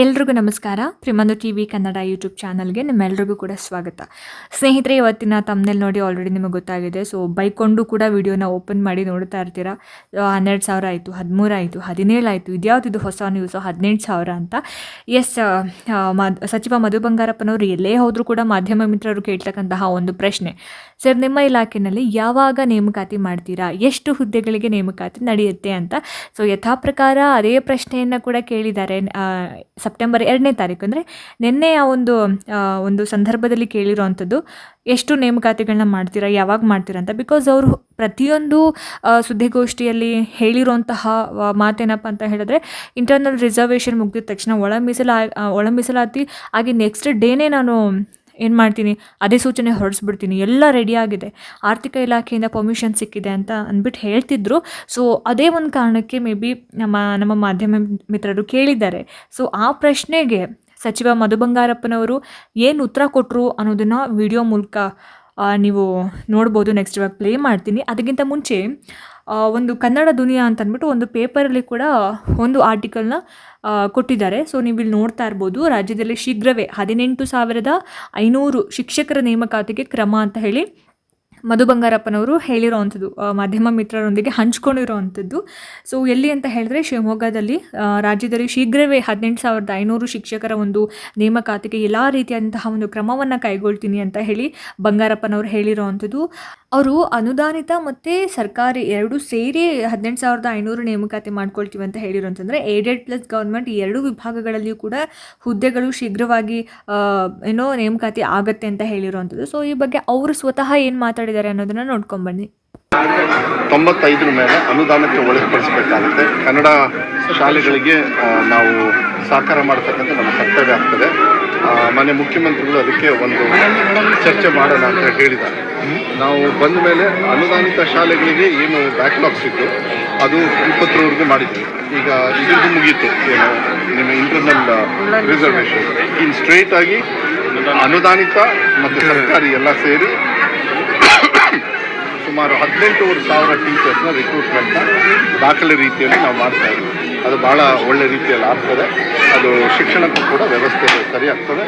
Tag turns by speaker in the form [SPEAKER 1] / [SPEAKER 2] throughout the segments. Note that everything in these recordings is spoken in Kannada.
[SPEAKER 1] ಎಲ್ರಿಗೂ ನಮಸ್ಕಾರ. ಪ್ರಿಮಂದು ಟಿ ವಿ ಕನ್ನಡ ಯೂಟ್ಯೂಬ್ ಚಾನಲ್ಗೆ ನಿಮ್ಮೆಲ್ರಿಗೂ ಕೂಡ ಸ್ವಾಗತ. ಸ್ನೇಹಿತರೆ, ಇವತ್ತಿನ ತಮ್ಮನೇಲಿ ನೋಡಿ ಆಲ್ರೆಡಿ ನಿಮಗೆ ಗೊತ್ತಾಗಿದೆ. ಸೊ ಬೈಕೊಂಡು ಕೂಡ ವಿಡಿಯೋನ ಓಪನ್ ಮಾಡಿ ನೋಡ್ತಾ ಇರ್ತೀರಾ? ಹನ್ನೆರಡು ಸಾವಿರ ಆಯಿತು, ಹದಿಮೂರು ಆಯಿತು, ಹದಿನೇಳು ಆಯಿತು, ಇದ್ಯಾವುದಿದು ಹೊಸ ನ್ಯೂಸು ಹದಿನೆಂಟು ಸಾವಿರ ಅಂತ. ಎಸ್ ಮದ್, ಸಚಿವ ಮಧು ಬಂಗಾರಪ್ಪನವರು ಎಲ್ಲೇ ಹೋದರೂ ಕೂಡ ಮಾಧ್ಯಮ ಮಿತ್ರರು ಕೇಳ್ತಕ್ಕಂತಹ ಒಂದು ಪ್ರಶ್ನೆ. ಸರ್, ನಿಮ್ಮ ಇಲಾಖೆಯಲ್ಲಿ ಯಾವಾಗ ನೇಮಕಾತಿ ಮಾಡ್ತೀರಾ? ಎಷ್ಟು ಹುದ್ದೆಗಳಿಗೆ ನೇಮಕಾತಿ ನಡೆಯುತ್ತೆ ಅಂತ. ಸೊ ಯಥಾ ಪ್ರಕಾರ ಅದೇ ಪ್ರಶ್ನೆಯನ್ನು ಕೂಡ ಕೇಳಿದ್ದಾರೆ. ಸೆಪ್ಟೆಂಬರ್ ಎರಡನೇ ತಾರೀಕು ಅಂದರೆ ನಿನ್ನೆ ಆ ಒಂದು ಒಂದು ಸಂದರ್ಭದಲ್ಲಿ ಕೇಳಿರುವಂಥದ್ದು, ಎಷ್ಟು ನೇಮಕಾತಿಗಳನ್ನ ಮಾಡ್ತೀರಾ? ಯಾವಾಗ ಮಾಡ್ತೀರಾ? ಅಂತ. ಬಿಕಾಸ್ ಅವರು ಪ್ರತಿಯೊಂದು ಸುದ್ದಿಗೋಷ್ಠಿಯಲ್ಲಿ ಹೇಳಿರೋಂತಹ ಮಾತೇನಪ್ಪ ಅಂತ ಹೇಳಿದ್ರೆ ಇಂಟರ್ನಲ್ ರಿಸರ್ವೇಷನ್ ಮುಗಿದ ತಕ್ಷಣ ಒಳ ಮೀಸಲಾ ಒಳ ಮೀಸಲಾತಿ ಹಾಗೆ ನೆಕ್ಸ್ಟ್ ಡೇನೇ ನಾನು ಏನು ಮಾಡ್ತೀನಿ? ಅದೇ ಸೂಚನೆ ಹೊರಡಿಸ್ಬಿಡ್ತೀನಿ. ಎಲ್ಲ ರೆಡಿ ಆಗಿದೆ. ಆರ್ಥಿಕ ಇಲಾಖೆಯಿಂದ ಪರ್ಮಿಷನ್ ಸಿಕ್ಕಿದೆ ಅಂತ ಅಂದ್ಬಿಟ್ಟು ಹೇಳ್ತಿದ್ರು. ಸೊ ಅದೇ ಒಂದು ಕಾರಣಕ್ಕೆ ಮೇ ಬಿ ನಮ್ಮ ನಮ್ಮ ಮಾಧ್ಯಮ ಮಿತ್ರರು ಕೇಳಿದ್ದಾರೆ. ಸೊ ಆ ಪ್ರಶ್ನೆಗೆ ಸಚಿವ ಮಧು ಬಂಗಾರಪ್ಪನವರು ಏನು ಉತ್ತರ ಕೊಟ್ಟರು ಅನ್ನೋದನ್ನು ವಿಡಿಯೋ ಮೂಲಕ ನೀವು ನೋಡ್ಬೋದು. ನೆಕ್ಸ್ಟ್ ಇವಾಗ ಪ್ಲೇ ಮಾಡ್ತೀನಿ. ಅದಕ್ಕಿಂತ ಮುಂಚೆ ಒಂದು ಕನ್ನಡ ದುನಿಯಾ ಅಂತ ಅಂದ್ಬಿಟ್ಟು ಒಂದು ಪೇಪರಲ್ಲಿ ಕೂಡ ಒಂದು ಆರ್ಟಿಕಲ್ನ ಕೊಟ್ಟಿದ್ದಾರೆ. ಸೊ ನೀವು ಇಲ್ಲಿ ನೋಡ್ತಾ ಇರ್ಬೋದು, ರಾಜ್ಯದಲ್ಲಿ ಶೀಘ್ರವೇ ಹದಿನೆಂಟು ಸಾವಿರದ ಐನೂರು ಶಿಕ್ಷಕರ ನೇಮಕಾತಿಗೆ ಕ್ರಮ ಅಂತ ಹೇಳಿ ಮಧು ಬಂಗಾರಪ್ಪನವರು ಹೇಳಿರೋವಂಥದ್ದು ಮಾಧ್ಯಮ ಮಿತ್ರರೊಂದಿಗೆ ಹಂಚ್ಕೊಂಡಿರೋವಂಥದ್ದು ಸೊ, ಎಲ್ಲಿ ಅಂತ ಹೇಳಿದ್ರೆ ಶಿವಮೊಗ್ಗದಲ್ಲಿ ರಾಜ್ಯದಲ್ಲಿ ಶೀಘ್ರವೇ ಹದಿನೆಂಟು ಸಾವಿರದ ಐನೂರು ಶಿಕ್ಷಕರ ಒಂದು ನೇಮಕಾತಿಗೆ ಎಲ್ಲ ರೀತಿಯಾದಂತಹ ಒಂದು ಕ್ರಮವನ್ನು ಕೈಗೊಳ್ತೀನಿ ಅಂತ ಹೇಳಿ ಬಂಗಾರಪ್ಪನವರು ಹೇಳಿರೋವಂಥದ್ದು ಅವರು ಅನುದಾನಿತ ಮತ್ತು ಸರ್ಕಾರಿ ಎರಡು ಸೇರಿ ಹದಿನೆಂಟು ಸಾವಿರದ ಐನೂರು ನೇಮಕಾತಿ ಮಾಡ್ಕೊಳ್ತೀವಿ ಅಂತ ಹೇಳಿರೋಂತಂದರೆ ಏಡೆಡ್ ಪ್ಲಸ್ ಗೌರ್ಮೆಂಟ್ ಎರಡು ವಿಭಾಗಗಳಲ್ಲಿಯೂ ಕೂಡ ಹುದ್ದೆಗಳು ಶೀಘ್ರವಾಗಿ ಏನೋ ನೇಮಕಾತಿ ಆಗತ್ತೆ ಅಂತ ಹೇಳಿರುವಂಥದ್ದು ಸೊ ಈ ಬಗ್ಗೆ ಅವರು ಸ್ವತಃ ಏನು ಮಾತಾಡಿದ್ದಾರೆ ಅನ್ನೋದನ್ನು ನೋಡ್ಕೊಂಬನ್ನಿ
[SPEAKER 2] ತೊಂಬತ್ತೈದರ ಮೇಲೆ ಅನುದಾನಕ್ಕೆ ಒಳಪಡಿಸಬೇಕಾಗುತ್ತೆ. ಕನ್ನಡ ಶಾಲೆಗಳಿಗೆ ನಾವು ಸಹಕಾರ ಮಾಡತಕ್ಕಂಥ ನಮ್ಮ ಕರ್ತವ್ಯ ಆಗ್ತದೆ. ಆ, ಮಾನ್ಯ ಮುಖ್ಯಮಂತ್ರಿಗಳು ಅದಕ್ಕೆ ಒಂದು ಚರ್ಚೆ ಮಾಡೋಣ ಅಂತ ಹೇಳಿದ್ದಾರೆ. ನಾವು ಬಂದ ಮೇಲೆ ಅನುದಾನಿತ ಶಾಲೆಗಳಿಗೆ ಏನು ಬ್ಯಾಕ್ಲಾಗ್ಸ್ ಇತ್ತು ಅದು ಇಪ್ಪತ್ತರವರೆಗೂ ಮಾಡಿದ್ವಿ. ಈಗ ಇದ್ರದ್ದು ಮುಗೀತು ಏನು ನಿಮ್ಮ ಇಂಟರ್ನಲ್ ರಿಸರ್ವೇಷನ್ ಇನ್ನು ಸ್ಟ್ರೇಟ್ ಆಗಿ ಅನುದಾನಿತ ಮತ್ತು ಸರ್ಕಾರಿ ಎಲ್ಲ ಸೇರಿ ಸುಮಾರು ಹದಿನೆಂಟೂವರೆ ಸಾವಿರ ಟೀಚರ್ಸ್ನ ರಿಕ್ರೂಟ್ಮೆಂಟ್ನ ದಾಖಲೆ ರೀತಿಯಲ್ಲಿ ನಾವು ಮಾಡ್ತಾ ಇದ್ದೀವಿ. ಅದು ಭಾಳ ಒಳ್ಳೆ ರೀತಿಯಲ್ಲಿ ಆಗ್ತದೆ. ಅದು ಶಿಕ್ಷಣಕ್ಕೂ ಕೂಡ ವ್ಯವಸ್ಥೆ ಸರಿ ಆಗ್ತದೆ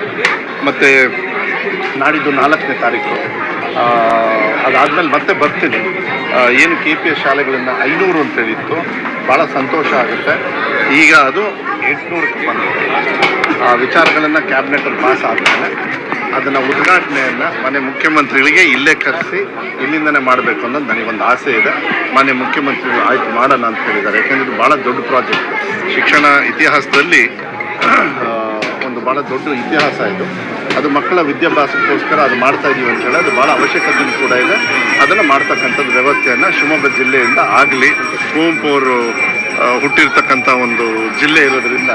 [SPEAKER 2] ಮತ್ತು ನಾಡಿದ್ದು ನಾಲ್ಕನೇ ತಾರೀಕು. ಅದಾದಮೇಲೆ ಮತ್ತೆ ಬರ್ತೀನಿ. ಏನು ಕೆ ಪಿ ಎಸ್ ಶಾಲೆಗಳನ್ನು ಐನೂರು ಅಂತ ಹೇಳಿತ್ತು ಭಾಳ ಸಂತೋಷ ಆಗುತ್ತೆ. ಈಗ ಅದು ಎಂಟುನೂರಕ್ಕೆ ಬಂದಿದೆ ಆ, ವಿಚಾರಗಳನ್ನು ಕ್ಯಾಬಿನೆಟಲ್ಲಿ ಪಾಸ್ ಆದಮೇಲೆ ಅದನ್ನು ಉದ್ಘಾಟನೆಯನ್ನು ಮನೆ ಮುಖ್ಯಮಂತ್ರಿಗಳಿಗೆ ಇಲ್ಲೇ ಕರೆಸಿ ಇಲ್ಲಿಂದನೇ ಮಾಡಬೇಕು ಅನ್ನೋದು ನನಗೊಂದು ಆಸೆ ಇದೆ. ಮನೆ ಮುಖ್ಯಮಂತ್ರಿಗಳು ಆಯ್ತು ಮಾಡೋಣ ಅಂತ ಹೇಳಿದ್ದಾರೆ. ಯಾಕೆಂದ್ರೆ ಇದು ಭಾಳ ದೊಡ್ಡ ಪ್ರಾಜೆಕ್ಟ್. ಶಿಕ್ಷಣ ಇತಿಹಾಸದಲ್ಲಿ ಒಂದು ಭಾಳ ದೊಡ್ಡ ಇತಿಹಾಸ ಇದು. ಅದು ಮಕ್ಕಳ ವಿದ್ಯಾಭ್ಯಾಸಕ್ಕೋಸ್ಕರ ಅದು ಮಾಡ್ತಾ ಇದೀವಿ ಅಂತ ಹೇಳಿ, ಅದು ಭಾಳ ಅವಶ್ಯಕತೆ ಕೂಡ ಇದೆ. ಅದನ್ನು ಮಾಡ್ತಕ್ಕಂಥದ್ದು ವ್ಯವಸ್ಥೆಯನ್ನು ಶಿವಮೊಗ್ಗ ಜಿಲ್ಲೆಯಿಂದ ಆಗಲಿ ಕುವೆಂಪು ಅವರು ಹುಟ್ಟಿರ್ತಕ್ಕಂಥ ಒಂದು ಜಿಲ್ಲೆ ಇರೋದ್ರಿಂದ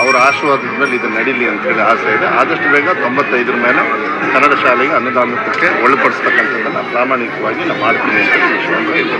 [SPEAKER 2] ಅವರ ಆಶೀರ್ವಾದದ ಮೇಲೆ ಇದು ನಡೀಲಿ ಅಂತ ಹೇಳಿ ಆಸೆ ಇದೆ. ಆದಷ್ಟು ಬೇಗ ತೊಂಬತ್ತೈದರ ಮೇಲೆ ಕನ್ನಡ ಶಾಲೆಗೆ ಅನುದಾನಕ್ಕೆ ಒಳಪಡಿಸ್ತಕ್ಕಂಥದ್ದನ್ನು ಪ್ರಾಮಾಣಿಕವಾಗಿ ನಾವು ಮಾಡ್ತೀವಿ ಅಂತ ವಿಶ್ವಾಸ ಇದೆ.